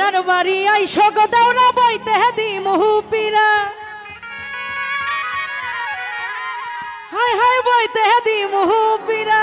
আমরার বাড়ি, আই সগদাওরা বইতে দি মুহুপিরা। হাই হাই বইতে দি মুহুপিরা।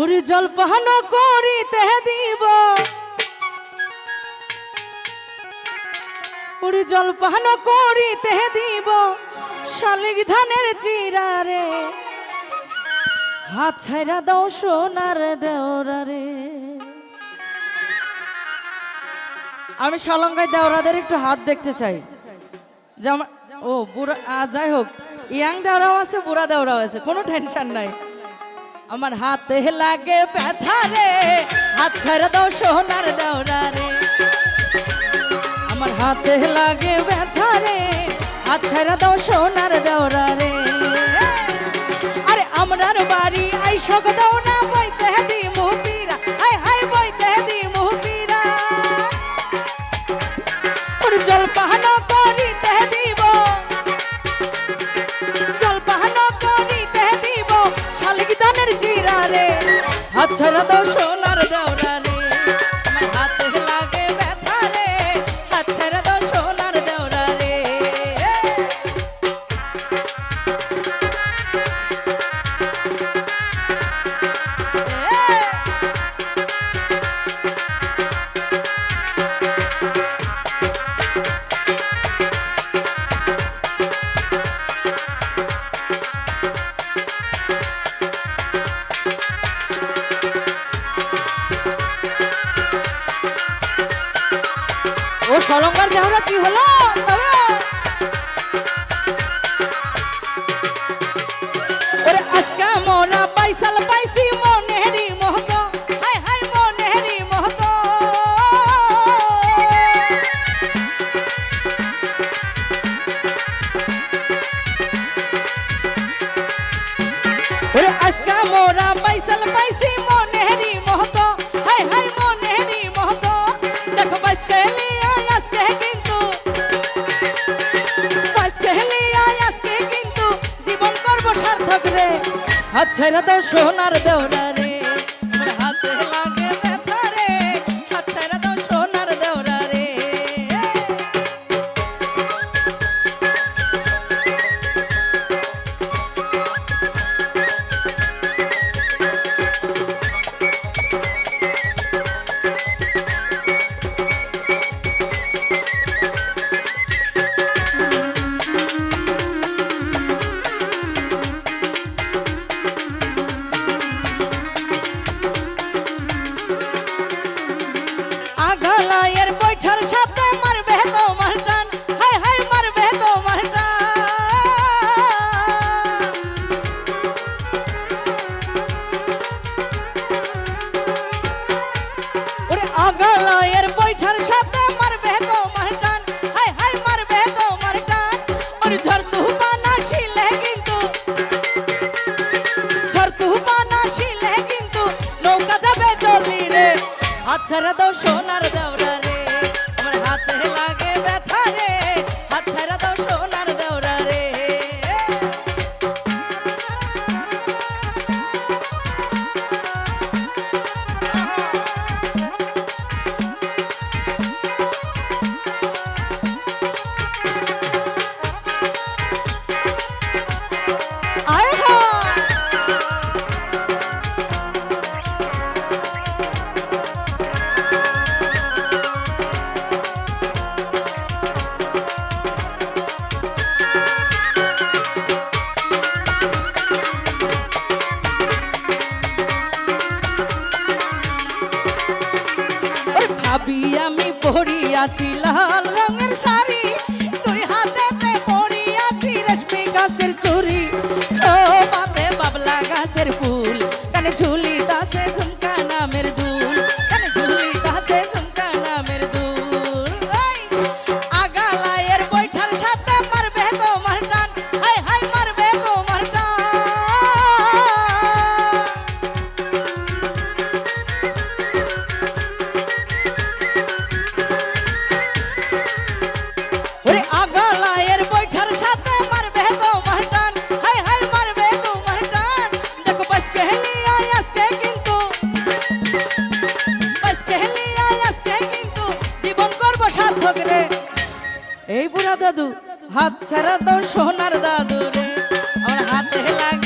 ওরে জলপান করিতে দিব ওরে জলপান করিতে দিব শালিক ধানের চিরা রে হাত ছাইরা দাও সোনার দেওরা রে। আমি সলঙ্গায় দেওরাদের একটু হাত দেখতে চাই। যে আমার ও, বুড়া যাই হোক, ইয়াং দেওরাও আছে, বুড়া দেওরাও আছে, কোনো টেনশন নাই। আমার হাতে লাগে ব্যথা রে, হাত ছাইরা দাও সোনার দেওরা রে। আমার হাতে লাগে ব্যথা রে, হাত ছাইরা দাও সোনার দেওরা রে। হাত ছাড়া তো সোনার কি হলো হাত ছেড়ে দাও সোনার দেওরা রে ছাড়া দাও সোনার দেওরা এই বুড়া দাদু হাত ছাড়া তো সোনার দাদু রে। আমার হাতে লাগে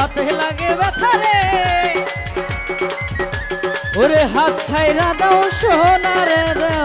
হাতে লাগে ব্যথা রে। ওরে হাত ছাইরা দাও সোনার দেওরা